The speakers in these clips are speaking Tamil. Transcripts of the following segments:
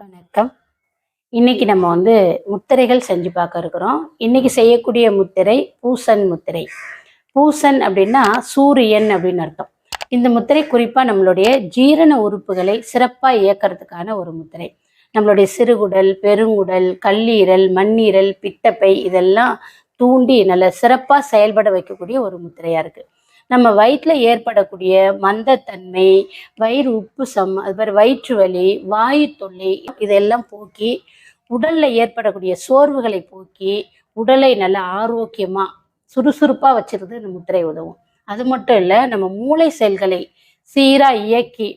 வணக்கம். இன்னைக்கு நம்ம வந்து முத்திரைகள் செஞ்சு பார்க்க இருக்கிறோம். இன்னைக்கு செய்யக்கூடிய முத்திரை பூசன் முத்திரை. பூசன் அப்படின்னா சூரியன் அப்படின்னு அர்த்தம். இந்த முத்திரை குறிப்பாக நம்மளுடைய ஜீரண உறுப்புகளை சிறப்பாக இயக்கிறதுக்கான ஒரு முத்திரை. நம்மளுடைய சிறுகுடல் பெருங்குடல் கல்லீரல் மண்ணீரல் பித்தப்பை இதெல்லாம் தூண்டி நல்ல சிறப்பாக செயல்பட வைக்கக்கூடிய ஒரு முத்திரையாக இருக்குது நம்ம வயிற்றில் ஏற்படக்கூடிய மந்தத்தன்மை வயிறு உப்புசம் அது மாதிரி வயிற்று வலி வாயு தொல்லை இதெல்லாம் போக்கி உடலில் ஏற்படக்கூடிய சோர்வுகளை போக்கி உடலை நல்ல ஆரோக்கியமாக சுறுசுறுப்பாக வச்சுருது இந்த முத்திரை உதவும். அது மட்டும் இல்லை நம்ம மூளை செல்களை சீராக இயக்கி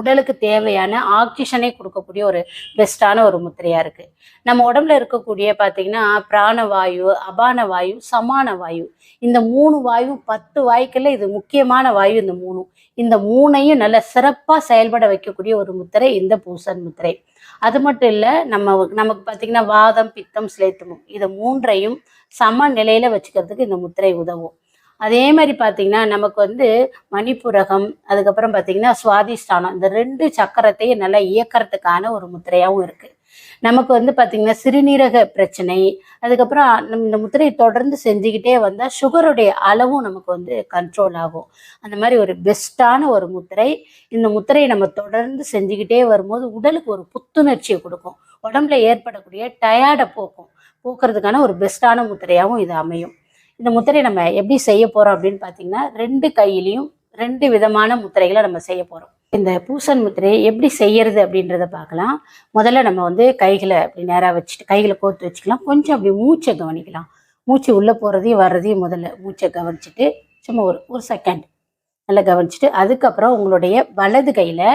உடலுக்கு தேவையான ஆக்சிஜனை கொடுக்கக்கூடிய ஒரு பெஸ்டான ஒரு முத்திரையா இருக்கு. நம்ம உடம்புல இருக்கக்கூடிய பார்த்தீங்கன்னா பிராணவாயு அபான வாயு சமான வாயு. இந்த மூணு வாயு பத்து வாயுக்கள்ல இது முக்கியமான வாயு இந்த மூணும். இந்த மூணையும் நல்ல சிறப்பாக செயல்பட வைக்கக்கூடிய ஒரு முத்திரை இந்த பூசன் முத்திரை. அது மட்டும் இல்லை நம்ம நமக்கு பார்த்தீங்கன்னா வாதம் பித்தம் சிலைத்துமம் இதை மூன்றையும் சம நிலையில வச்சுக்கிறதுக்கு இந்த முத்திரை உதவும். அதே மாதிரி பார்த்தீங்கன்னா நமக்கு வந்து மணிப்புரகம் அதுக்கப்புறம் பார்த்தீங்கன்னா சுவாதிஷ்டானம் இந்த ரெண்டு சக்கரத்தையும் நல்லா இயக்கிறதுக்கான ஒரு முத்திரையாகவும் இருக்குது நமக்கு வந்து பார்த்திங்கன்னா சிறுநீரக பிரச்சனை அதுக்கப்புறம் இந்த முத்திரையை தொடர்ந்து செஞ்சுக்கிட்டே வந்தால் சுகருடைய அளவும் நமக்கு வந்து கண்ட்ரோல் ஆகும். அந்த மாதிரி ஒரு பெஸ்ட்டான ஒரு முத்திரை. இந்த முத்திரையை நம்ம தொடர்ந்து செஞ்சுக்கிட்டே வரும்போது உடலுக்கு ஒரு புத்துணர்ச்சியை கொடுக்கும். உடம்புல ஏற்படக்கூடிய டயர்டை போக்கும். போக்குறதுக்கான ஒரு பெஸ்ட்டான முத்திரையாகவும் இது அமையும். இந்த முத்திரை நம்ம எப்படி செய்ய போகிறோம் அப்படின்னு பார்த்தீங்கன்னா ரெண்டு கையிலையும் ரெண்டு விதமான முத்திரைகளை நம்ம செய்ய போகிறோம் இந்த பூசன் முத்திரையை எப்படி செய்யறது அப்படின்றத பார்க்கலாம். முதல்ல நம்ம வந்து கைகளை அப்படி நேராக வச்சுட்டு கைகளை கோர்த்து வச்சுக்கலாம். கொஞ்சம் அப்படி மூச்சை கவனிக்கலாம். மூச்சு உள்ளே போகிறதையும் வர்றதையும் முதல்ல மூச்சை கவனிச்சுட்டு சும்மா ஒரு ஒரு செகண்ட் நல்லா கவனிச்சுட்டு அதுக்கப்புறம் உங்களுடைய வலது கையில்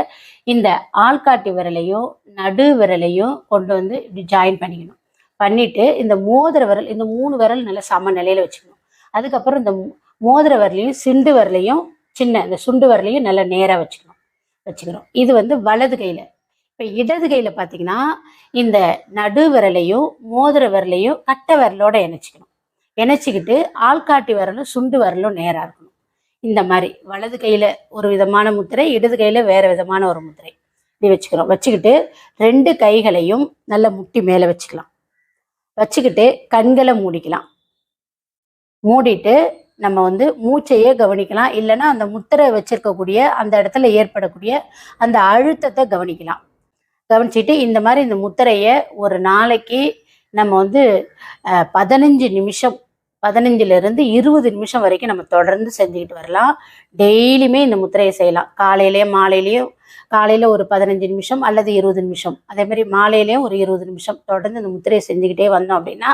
இந்த ஆள்காட்டி விரலையும் நடு விரலையும் கொண்டு வந்து இப்படி ஜாயின் பண்ணிக்கணும். பண்ணிவிட்டு இந்த மோதிர விரல் இந்த மூணு விரல் நல்ல சம நிலையில் வச்சுக்கணும். அதுக்கப்புறம் இந்த மோதிர வரலையும் சிண்டு வரலையும் சின்ன இந்த சுண்டு வரலையும் நல்லா நேராக வச்சுக்கணும். வச்சுக்கிறோம். இது வந்து வலது கையில். இப்போ இடது கையில் பார்த்தீங்கன்னா இந்த நடு விரலையும் மோதிர விரலையும் கட்டை விரலோட இணைச்சிக்கணும். இணைச்சிக்கிட்டு ஆள்காட்டி விரலும் சுண்டு விரலும் நேராக இருக்கணும். இந்த மாதிரி வலது கையில் ஒரு விதமான முத்திரை இடது கையில் வேறு விதமான ஒரு முத்திரை. இப்படி வச்சுக்கிறோம். வச்சுக்கிட்டு ரெண்டு கைகளையும் நல்ல முட்டி மேலே வச்சுக்கலாம். வச்சுக்கிட்டு கண்களை மூடிக்கலாம். மூடிட்டு நம்ம வந்து மூச்சையே கவனிக்கலாம். இல்லைன்னா அந்த முத்திரை வச்சிருக்கக்கூடிய அந்த இடத்துல ஏற்படக்கூடிய அந்த அழுத்தத்தை கவனிக்கலாம். கவனிச்சிட்டு இந்த மாதிரி இந்த முத்திரையை ஒரு நாளைக்கு நம்ம வந்து பதினஞ்சு நிமிஷம் பதினஞ்சுலேருந்து இருபது நிமிஷம் வரைக்கும் நம்ம தொடர்ந்து செஞ்சுக்கிட்டு வரலாம். டெய்லியுமே இந்த முத்திரையை செய்யலாம். காலையிலேயும் மாலையிலேயே காலையில் ஒரு பதினஞ்சு நிமிஷம் அல்லது இருபது நிமிஷம். அதே மாதிரி மாலையிலேயும் ஒரு இருபது நிமிஷம் தொடர்ந்து இந்த முத்திரையை செஞ்சுக்கிட்டே வந்தோம் அப்படின்னா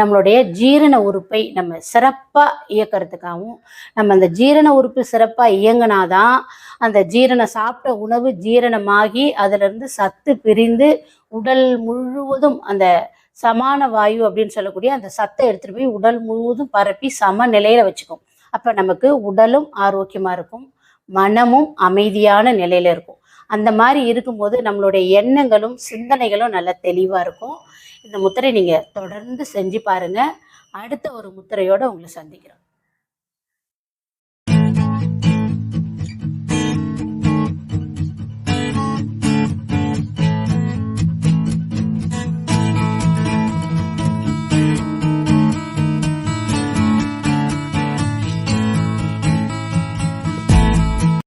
நம்மளுடைய ஜீரண உறுப்பை நம்ம சிறப்பாக இயக்கிறதுக்காகவும் நம்ம அந்த ஜீரண உறுப்பு சிறப்பாக இயங்கினாதான் அந்த ஜீரண சாப்பிட்ட உணவு ஜீரணமாகி அதிலிருந்து சத்து பிரிந்து உடல் முழுவதும் அந்த சமான வாயு அப்படின்னு சொல்லக்கூடிய அந்த சத்தை எடுத்துகிட்டு போய் உடல் முழுவதும் பரப்பி சம நிலையில வச்சுக்கும். அப்போ நமக்கு உடலும் ஆரோக்கியமாக இருக்கும் மனமும் அமைதியான நிலையில இருக்கும். அந்த மாதிரி இருக்கும்போது நம்மளுடைய எண்ணங்களும் சிந்தனைகளும் நல்ல தெளிவாக இருக்கும். இந்த முத்திரை நீங்கள் தொடர்ந்து செஞ்சு பாருங்க. அடுத்த ஒரு முத்திரையோட உங்களை சந்திக்கிறோம்.